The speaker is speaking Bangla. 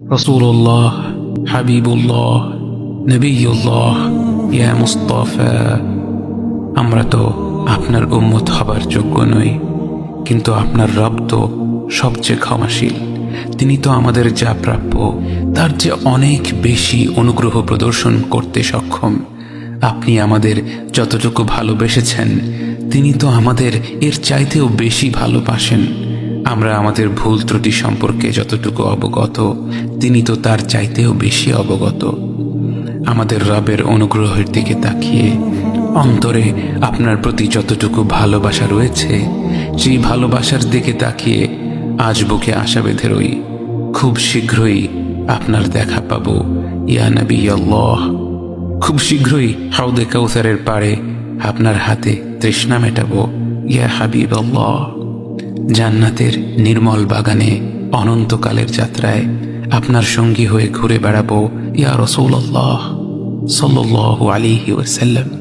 রসুল্লাহ হাবিবুল্লাহ, নবীউল্লাহ, ইয়া মুস্তফা। আমরা তো আপনার উম্মত হবার যোগ্য নই, কিন্তু আপনার রব তো সবচেয়ে ক্ষমাশীল। তিনি তো আমাদের যা প্রাপ্য, তার যে অনেক বেশি অনুগ্রহ প্রদর্শন করতে সক্ষম। আপনি আমাদের যতটুকু ভালোবেসেছেন, তিনি তো আমাদের এর চাইতেও বেশি ভালোবাসেন। আমরা আমাদের ভুল ত্রুটি সম্পর্কে যতটুকু অবগত, তিনি তো তার চাইতেও বেশি অবগত। আমাদের রবের অনুগ্রহের দিকে তাকিয়ে অন্তরে আপনার প্রতি যতটুকু ভালোবাসা রয়েছে, সেই ভালোবাসার দিকে তাকিয়ে আজ বুকে আশা বেঁধে রই, খুব শীঘ্রই আপনার দেখা পাবো, ইয়া নবী আল্লাহ খুব শীঘ্রই হাউদে কৌসারের পাড়ে আপনার হাতে তৃষ্ণা মেটাবো, ইয়া হাবিব আল্লাহ জান্নাতের নির্মল বাগানে অনন্তকালের যাত্রায় আপনার সঙ্গী হয়ে ঘুরে বেড়াবো ইয়া রসৌল্লাহ সাল্লু আলিহি ওয়াসাল্লাম।